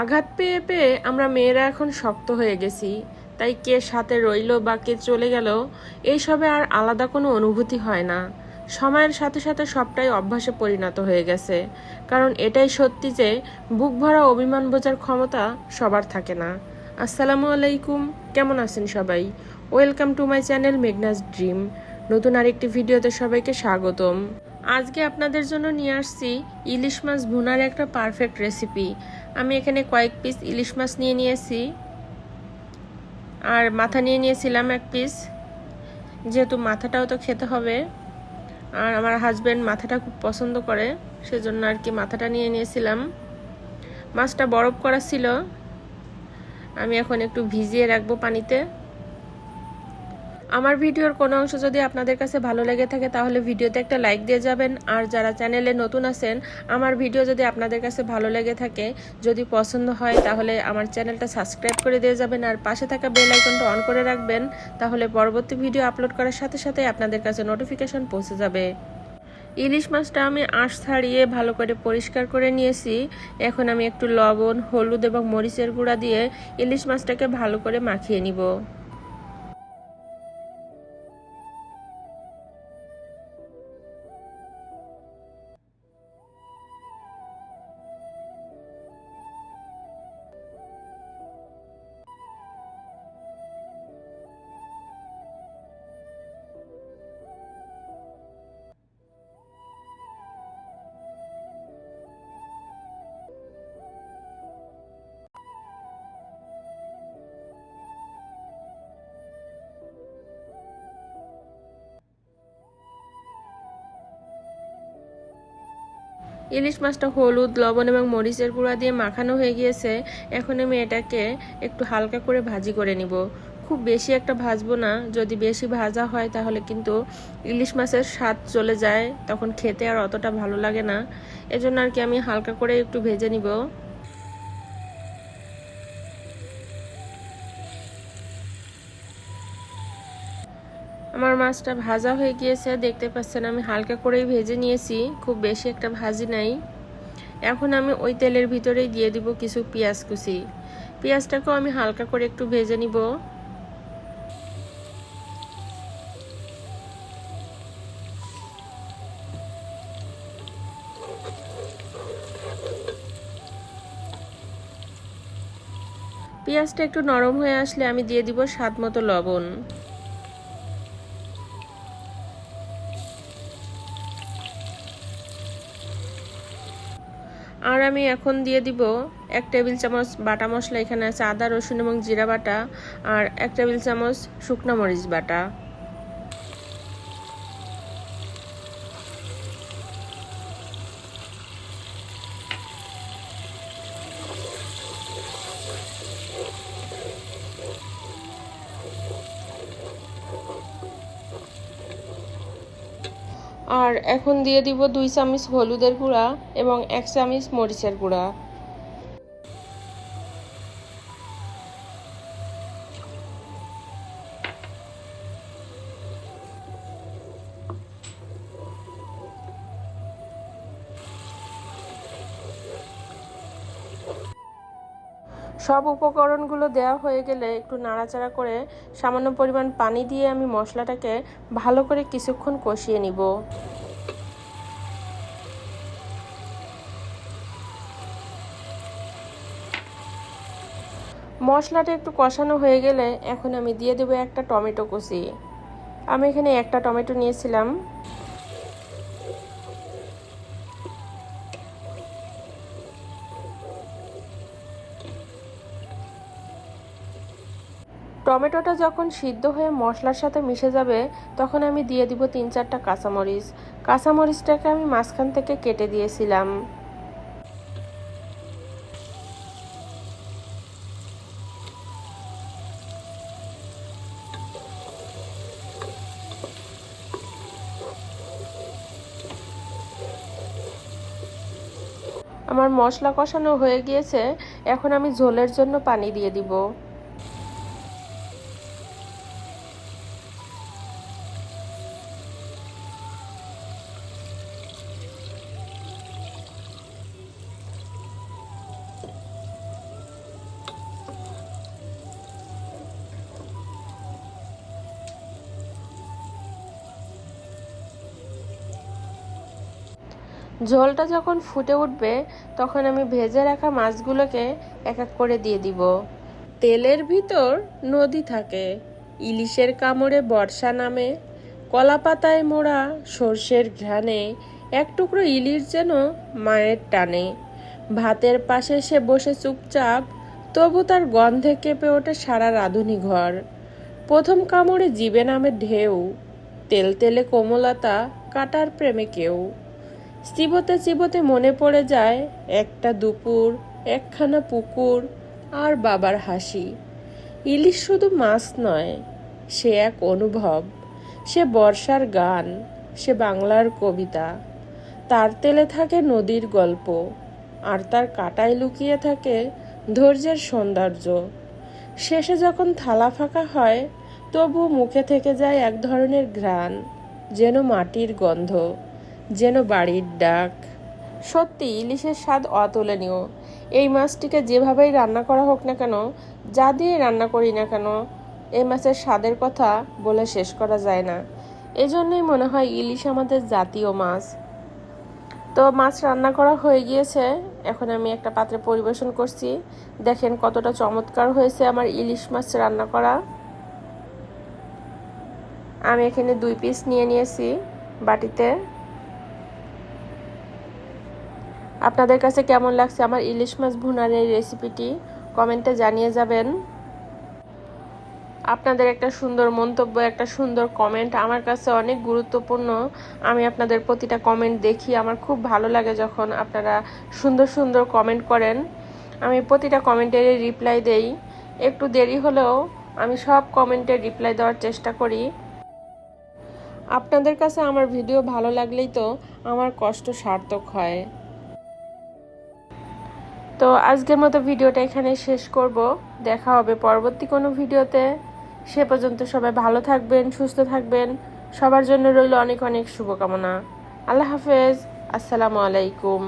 আঘাত পেয়ে পেয়ে আমরা মেয়েরা এখন শক্ত হয়ে গেছি। তাই কে সাথে রইল বা কে চলে গেল, এইসবে আর আলাদা কোনো অনুভূতি হয় না। সময়ের সাথে সাথে সবটাই অভ্যাসে পরিণত হয়ে গেছে। কারণ এটাই সত্যি যে, বুক ভরা অভিমান বোঝার ক্ষমতা সবার থাকে না। আসসালামু আলাইকুম, কেমন আছেন সবাই? Welcome to my channel Meghna's dream. নতুন আরেকটি ভিডিওতে সবাইকে স্বাগতম। আজকে আপনাদের জন্য নিয়ে আসছি ইলিশ মাছ ভুনার একটা পারফেক্ট রেসিপি আমি এখানে কয়েক পিস ইলিশ মাছ নিয়ে নিয়েছি। আর মাথা নিয়ে নিয়েছিলাম এক পিস যেহেতু মাথাটাও তো খেতে হবে। আর আমার হাজব্যান্ড মাথাটা খুব পছন্দ করে, সেজন্য আর কি মাথাটা নিয়ে নিয়েছিলাম। মাছটা বরফ করা ছিল। আমি এখন একটু ভিজিয়ে রাখব পানিতে। আমার ভিডিওর কোনো অংশ যদি আপনাদের কাছে ভালো লেগে থাকে, তাহলে ভিডিওতে একটা লাইক দিয়ে যাবেন। আর যারা চ্যানেলে নতুন আছেন, আমার ভিডিও যদি আপনাদের কাছে ভালো লেগে থাকে, যদি পছন্দ হয়, তাহলে আমার চ্যানেলটা সাবস্ক্রাইব করে দিয়ে যাবেন। আর পাশে থাকা বেল আইকনটা অন করে রাখবেন, তাহলে পরবর্তী ভিডিও আপলোড করার সাথে সাথে আপনাদের কাছে নোটিফিকেশন পৌঁছে যাবে। ইলিশ মাছটা আমি আঁশ ছাড়িয়ে ভালো করে পরিষ্কার করে নিয়েছি। এখন আমি একটু লবণ, হলুদ এবং মরিচের গুঁড়া দিয়ে ইলিশ মাছটাকে ভালো করে মাখিয়ে নিব। ইলিশ মাছটা হলুদ, লবণ এবং মরিচের গুঁড়া দিয়ে মাখানো হয়ে গিয়েছে। এখন আমি এটাকে একটু হালকা করে ভাজি করে নিব। খুব বেশি একটা ভাজবো না। যদি বেশি ভাজা হয় তাহলে কিন্তু ইলিশ মাছের স্বাদ চলে যায়, তখন খেতে আর অতটা ভালো লাগে না। এজন্য আর কি আমি হালকা করে একটু ভেজে নিব। আমার মাছটা ভাজা হয়ে গিয়েছে, দেখতে পাচ্ছেন আমি হালকা করেই ভেজে নিয়েছি, খুব বেশি একটা ভাজি নাই। এখন আমি ওই তেলের ভিতরেই দিয়ে দিব কিছু পেঁয়াজ কুচি। পেঁয়াজটাকেও আমি হালকা করে একটু ভেজে নিব। পেঁয়াজটা একটু নরম হয়ে আসলে আমি দিয়ে দিব স্বাদ মতো লবণ। আমি এখন দিয়ে দিব এক টেবিল চামচ বাটা মশলা, এখানে আছে আদা, রসুন এবং জিরা বাটা, আর এক টেবিল চামচ শুকনো মরিচ বাটা। আর এখন দিয়ে দিব দুই চামচ হলুদের গুঁড়া এবং এক চামচ মরিচের গুঁড়া। সব উপকরণগুলো দেওয়া হয়ে গেলে একটু নাড়াচাড়া করে সামান্য পরিমাণ পানি দিয়ে আমি মশলাটাকে ভালো করে কিছুক্ষণ কষিয়ে নিব। মশলাটা একটু কষানো হয়ে গেলে এখন আমি দিয়ে দেবো একটা টমেটো কষি আমি এখানে একটা টমেটো নিয়েছিলাম। টমেটোটা যখন সিদ্ধ হয়ে মশলার সাথে মিশে যাবে, তখন আমি দিয়ে দিব তিন চারটা কাঁচামরিচ। কাঁচামরিচটাকে আমি মাঝখান থেকে কেটে দিয়েছিলাম। আমার মশলা কষানো হয়ে গিয়েছে, এখন আমি ঝোলের জন্য পানি দিয়ে দিব। ঝোলটা যখন ফুটে উঠবে, তখন আমি ভেজে রাখা মাছগুলোকে এক এক করে দিয়ে দিব। তেলের ভিতর নদী থাকে, ইলিশের কামড়ে বর্ষা নামে কলা পাতায় মোড়া সর্ষের ঘ্রাণে, এক টুকরো ইলিশ যেন মায়ের টানে। ভাতের পাশে সে বসে চুপচাপ, তবু তার গন্ধে কেঁপে ওঠে সারা রাঁধুনি ঘর। প্রথম কামড়ে জীবে নামে ঢেউ, তেল তেলে কোমলতা কাটার প্রেমে কেউ। চিবোতে চিবোতে মনে পড়ে যায়, একটা দুপুর, একখানা পুকুর আর বাবার হাসি। ইলিশ শুধু মাছ নয়, সে এক অনুভব। সে বর্ষার গান, সে বাংলার কবিতা। তার তেলে থাকে নদীর গল্প, আর তার কাটায় লুকিয়ে থাকে ধৈর্যের সৌন্দর্য। শেষে যখন থালা ফাঁকা হয়, তবু মুখে থেকে যায় এক ধরনের ঘ্রাণ, যেন মাটির গন্ধ। যেন বাড়ির ডাক। সত্যি, ইলিশের স্বাদ অতুলনীয়। এই মাছটিকে যেভাবেই রান্না করা হোক না কেন, যা দিয়ে রান্না করি না কেন এই মাছের স্বাদের কথা বলে শেষ করা যায় না। এজন্যই মনে হয় ইলিশ আমাদের জাতীয় মাছ। তো মাছ রান্না করা হয়ে গিয়েছে। এখন আমি একটা পাত্রে পরিবেশন করছি। দেখেন কতটা চমৎকার হয়েছে আমার ইলিশ মাছ রান্না করা। আমি এখানে দুই পিস নিয়ে নিয়েছি বাটিতে। আপনাদের কাছে কেমন লাগছে আমার ইলিশ মাছ ভুনার এই রেসিপিটি? কমেন্টে জানিয়ে যাবেন। আপনাদের একটা সুন্দর মন্তব্য, একটা সুন্দর কমেন্ট আমার কাছে অনেক গুরুত্বপূর্ণ। আমি আপনাদের প্রতিটা কমেন্ট দেখি, আমার খুব ভালো লাগে যখন আপনারা সুন্দর সুন্দর কমেন্ট করেন। আমি প্রতিটা কমেন্টের রিপ্লাই দেই। একটু দেরি হলেও আমি সব কমেন্টের রিপ্লাই দেওয়ার চেষ্টা করি। আপনাদের কাছে আমার ভিডিও ভালো লাগলেই তো আমার কষ্ট সার্থক হয়। তো আজকের মতো ভিডিওটা এখানে শেষ করব। দেখা হবে পরবর্তী কোনো ভিডিওতে। সে পর্যন্ত সবাই ভালো থাকবেন, সুস্থ থাকবেন। সবার জন্য রইল অনেক অনেক শুভকামনা। আল্লাহ হাফেজ। আসসালামু আলাইকুম।